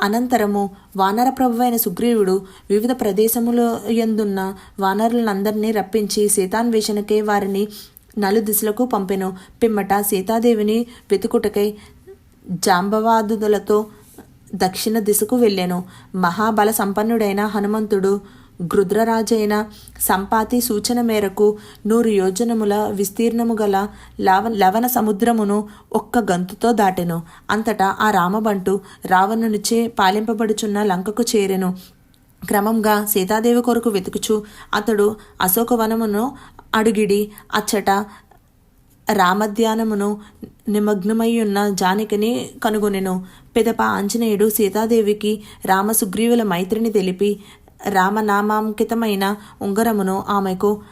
అనంతరము వానర ప్రభువైన సుగ్రీవుడు వివిధ ప్రదేశములో ఎందున్న వానరులందరినీ రప్పించి సీతాన్వేషణకై వారిని నలు దిశలకు పంపెను. పిమ్మట సీతాదేవిని వెతుకుటకై జాంబవాదులతో దక్షిణ దిశకు వెళ్ళాను. మహాబల సంపన్నుడైన హనుమంతుడు గృద్రరాజైన సంపాతి సూచన మేరకు నూరు యోజనముల విస్తీర్ణము గల లవ లవణ సముద్రమును ఒక్క గంతుతో దాటెను. అంతటా ఆ రామబంటు రావణునిచే పాలింపబడుచున్న లంకకు చేరెను. క్రమంగా సీతాదేవి కొరకు వెతుకుచు అతడు అశోకవనమును అడుగిడి అచ్చట రామధ్యానమును నిమగ్నమయ్యున్న జానకిని కనుగొనెను. పిదప ఆంజనేయుడు సీతాదేవికి రామసుగ్రీవుల మైత్రిని తెలిపి రామనామాంకితమైన ఉంగరమును ఆమెకు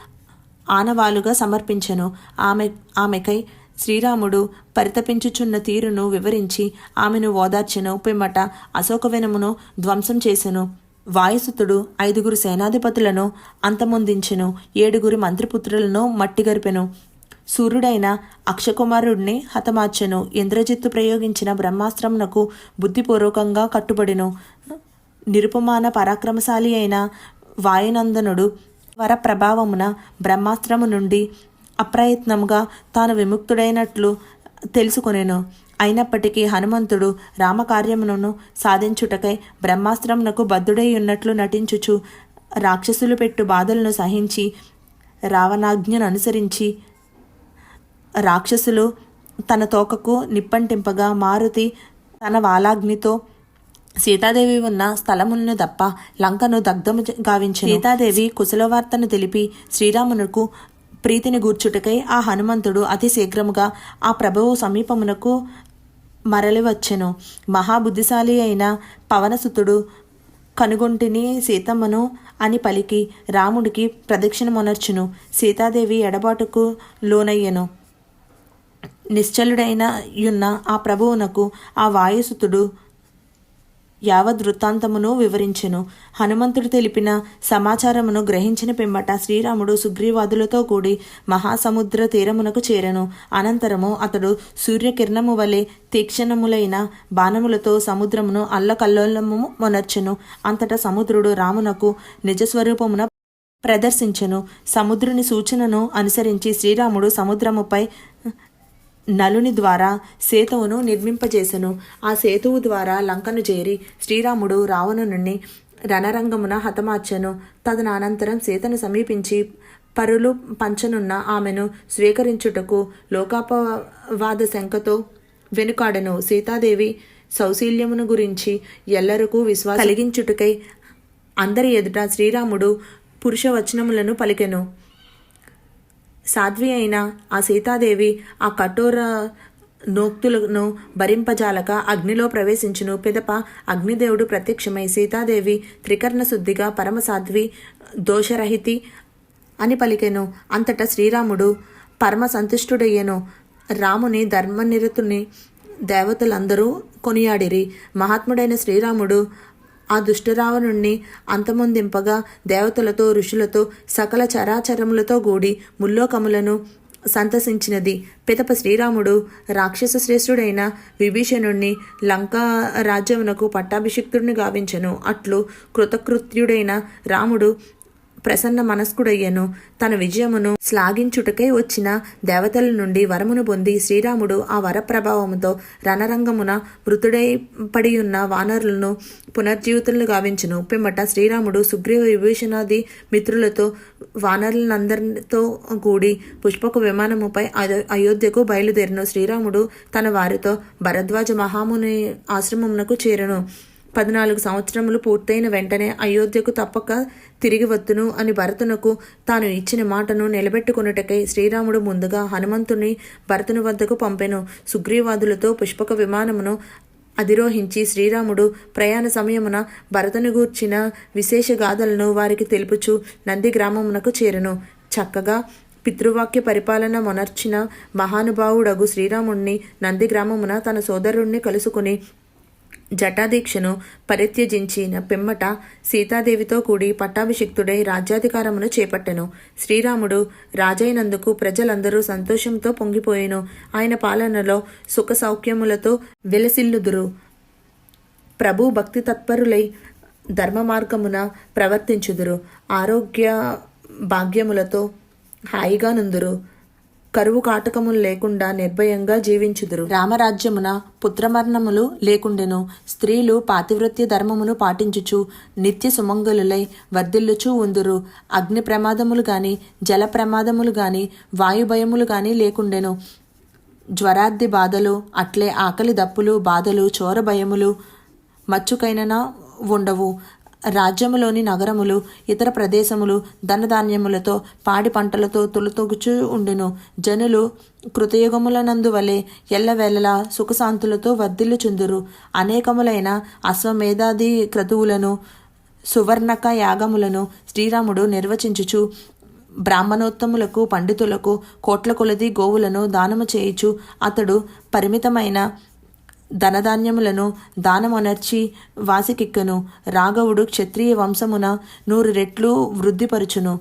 ఆనవాలుగా సమర్పించెను. ఆమె ఆమెకై శ్రీరాముడు పరితపించుచున్న తీరును వివరించి ఆమెను ఓదార్చెను. పిమ్మట అశోకవనమును ధ్వంసం చేసెను. వాయుసుతుడు ఐదుగురు సేనాధిపతులను అంతమొందించెను. ఏడుగురు మంత్రిపుత్రులను మట్టిగరిపెను. సూర్యుడైన అక్షకుమారుడిని హతమార్చెను. ఇంద్రజిత్తు ప్రయోగించిన బ్రహ్మాస్త్రమునకు బుద్ధిపూర్వకంగా కట్టుబడిను. నిరుపమాన పరాక్రమశాలి అయిన వాయునందనుడు వర ప్రభావమున బ్రహ్మాస్త్రము నుండి అప్రయత్నముగా తాను విముక్తుడైనట్లు తెలుసుకునేను. అయినప్పటికీ హనుమంతుడు రామకార్యమును సాధించుటకై బ్రహ్మాస్త్రమునకు బద్ధుడై ఉన్నట్లు నటించుచు రాక్షసులు పెట్టు బాధలను సహించి రావణాజ్ఞను అనుసరించి రాక్షసులు తన తోకకు నిప్పంటింపగా మారుతి తన వాలాగ్నితో సీతాదేవి ఉన్న స్థలములను తప్ప లంకను దగ్ధము గావించి సీతాదేవి కుశలవార్తను తెలిపి శ్రీరామునకు ప్రీతిని గూర్చుటకై ఆ హనుమంతుడు అతి శీఘ్రముగా ఆ ప్రభువు సమీపమునకు మరలి వచ్చెను మహాబుద్ధిశాలి అయిన పవనసుతుడు కనుగొంటిని సీతమ్మను అని పలికి రాముడికి ప్రదక్షిణమునర్చును. సీతాదేవి ఎడబాటుకు లోనయ్యెను. నిశ్చలుడైన యున్న ఆ ప్రభువునకు ఆ వాయుసుతుడు యావద్ వృత్తాంతమును వివరించెను. హనుమంతుడు తెలిపిన సమాచారమును గ్రహించిన పిమ్మట శ్రీరాముడు సుగ్రీవాదులతో కూడి మహాసముద్ర తీరమునకు చేరెను. అనంతరము అతడు సూర్యకిరణము వలె తీక్షణములైన బాణములతో సముద్రమును అల్లకల్లోలము మొనర్చెను. అంతటా సముద్రుడు రామునకు నిజస్వరూపమున ప్రదర్శించెను. సముద్రుని సూచనను అనుసరించి శ్రీరాముడు సముద్రముపై నలుని ద్వారా సేతువును నిర్మింపజేసెను. ఆ సేతువు ద్వారా లంకను చేరి శ్రీరాముడు రావణుని రణరంగమున హతమార్చెను. తదనంతరం సీతను సమీపించి పరులు పంచనున్న ఆమెను స్వీకరించుటకు లోకాపవాద శంకతో వెనుకాడెను. సీతాదేవి సౌశీల్యమును గురించి ఎల్లరకు విశ్వాస కలిగించుటకై అందరి ఎదుట శ్రీరాముడు పురుషవచనములను పలికెను. సాధ్వి అయిన ఆ సీతాదేవి ఆ కఠోర నోక్తులను భరింపజాలక అగ్నిలో ప్రవేశించును. పిదప అగ్నిదేవుడు ప్రత్యక్షమై సీతాదేవి త్రికర్ణ శుద్ధిగా పరమసాధ్వి దోషరహితి అని పలికెను. అంతటా శ్రీరాముడు పరమ సంతుష్టుడయ్యెను. రాముని ధర్మనిరతుని దేవతలందరూ కొనియాడిరి. మహాత్ముడైన శ్రీరాముడు ఆ దుష్టరావణుణ్ణి అంతమొందింపగా దేవతలతో ఋషులతో సకల చరాచరములతో కూడి ముల్లోకములను సంతసించినది. పితప శ్రీరాముడు రాక్షస శ్రేష్ఠుడైన విభీషణుణ్ణి లంకా రాజ్యమునకు పట్టాభిషిక్తుడిని గావించెను. అట్లు కృతకృత్యుడైన రాముడు ప్రసన్న మనస్కుడయ్యను. తన విజయమును శ్లాఘించుటకై వచ్చిన దేవతల నుండి వరమును పొంది శ్రీరాముడు ఆ వర ప్రభావముతో రణరంగమున మృతుడై పడియున్న వానరులను పునర్జీవితులను గావించును. పిమ్మట శ్రీరాముడు సుగ్రీవ విభీషణాది మిత్రులతో వానరులందరితో కూడి పుష్పక విమానముపై అయో- అయోధ్యకు బయలుదేరిన. శ్రీరాముడు తన వారితో భరద్వాజ మహాముని ఆశ్రమమునకు చేరను. పద్నాలుగు సంవత్సరములు పూర్తయిన వెంటనే అయోధ్యకు తప్పక తిరిగి వత్తును అని భరతునకు తాను ఇచ్చిన మాటను నిలబెట్టుకున్నటకై శ్రీరాముడు ముందుగా హనుమంతుని భరతుని వద్దకు పంపెను. సుగ్రీవాదులతో పుష్పక విమానమును అధిరోహించి శ్రీరాముడు ప్రయాణ సమయమున భరతుని గూర్చిన విశేష గాథలను వారికి తెలుపుచు నంది గ్రామమునకు చేరెను. చక్కగా పితృవాక్య పరిపాలన మొనర్చిన మహానుభావుడగు శ్రీరాముణ్ణి నంది గ్రామమున తన సోదరుణ్ణి కలుసుకుని జటాదీక్షను పరిత్యజించిన పిమ్మట సీతాదేవితో కూడి పట్టాభిషిక్తుడై రాజ్యాధికారమును చేపట్టెను. శ్రీరాముడు రాజైనందుకు ప్రజలందరూ సంతోషంతో పొంగిపోయెను. ఆయన పాలనలో సుఖ సౌఖ్యములతో వెలసిల్లుదురు. ప్రభు భక్తి తత్పరులై ధర్మ మార్గమున ప్రవర్తించుదురు. ఆరోగ్య భాగ్యములతో హాయిగా నుందురు. కరువు కాటకములు లేకుండా నిర్భయంగా జీవించుదురు. రామరాజ్యమున పుత్రమరణములు లేకుండెను. స్త్రీలు పాతివృత్య ధర్మమును పాటించుచు నిత్య సుమంగులులై వర్ధిల్లుచూ ఉందురు. అగ్ని ప్రమాదములు గాని జల ప్రమాదములు గాని వాయుభయములు గాని లేకుండెను. జ్వరాద్ది బాధలు అట్లే ఆకలి దప్పులు బాధలు చోర భయములు మచ్చుకైననా ఉండవు. రాజ్యములోని నగరములు ఇతర ప్రదేశములు ధనధాన్యములతో పాడి పంటలతో తొలుతొగుచూ ఉండును. జనులు కృతయుగములనందు వలె ఎల్లవెల్లలా సుఖశాంతులతో వర్ధిల్లుచుందురు. అనేకములైన అశ్వమేధాది క్రతువులను సువర్ణక యాగములను శ్రీరాముడు నిర్వచించుచు బ్రాహ్మణోత్తములకు పండితులకు కోట్ల కొలది గోవులను దానము చేయుచు అతడు పరిమితమైన ధనధాన్యములను దానమొనర్చి వాసికిక్కను. రాఘవుడు క్షత్రియ వంశమున నూరు రెట్లు వృద్ధిపరుచును.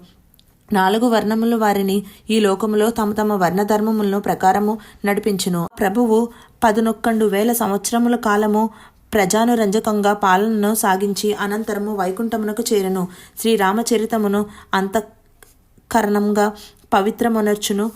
నాలుగు వర్ణములు వారిని ఈ లోకములో తమ తమ వర్ణధర్మములను ప్రకారము నడిపించును. ప్రభువు పదునొక్కండు వేల సంవత్సరముల కాలము ప్రజానురంజకంగా పాలనను సాగించి అనంతరము వైకుంఠమునకు చేరును. శ్రీరామచరితమును అంతఃకరణంగా పవిత్రమునర్చును.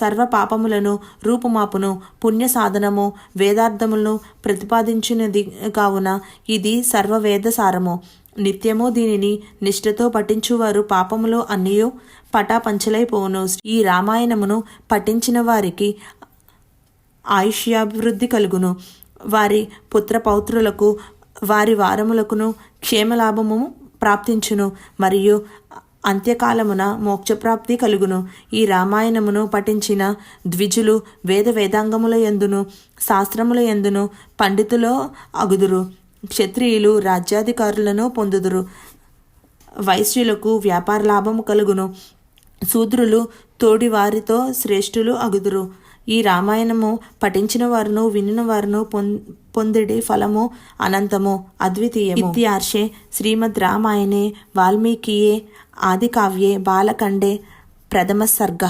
సర్వ పాపములను రూపుమాపును పుణ్య సాధనము వేదార్థములను ప్రతిపాదించినది కావున ఇది సర్వవేద సారము నిత్యము దీనిని నిష్ఠతో పఠించువారు పాపములు అన్నయూ పటాపంచలైపోవును ఈ రామాయణమును పఠించిన వారికి ఆయుష్యాభివృద్ధి కలుగును. వారి పుత్ర పౌత్రులకు వారి వారములకును క్షేమలాభము ప్రాప్తించును. మరియు అంత్యకాలమున మోక్షప్రాప్తి కలుగును. ఈ రామాయణమును పఠించిన ద్విజులు వేద వేదాంగముల ఎందును శాస్త్రముల ఎందును పండితులో అగుదురు. క్షత్రియులు రాజ్యాధికారులను పొందుదురు. వైశ్యులకు వ్యాపార లాభము కలుగును. శూద్రులు తోడివారితో శ్రేష్ఠులు అగుదురు. ఈ రామాయణము పఠించిన వారును వినిన వారును పొం- పొందిడి ఫలము అనంతము అద్వితీయము. ఇత్యార్షే శ్రీమద్ రామాయణే వాల్మీకియే ఆదికావ్యే బాలకండే ప్రథమ సర్గ.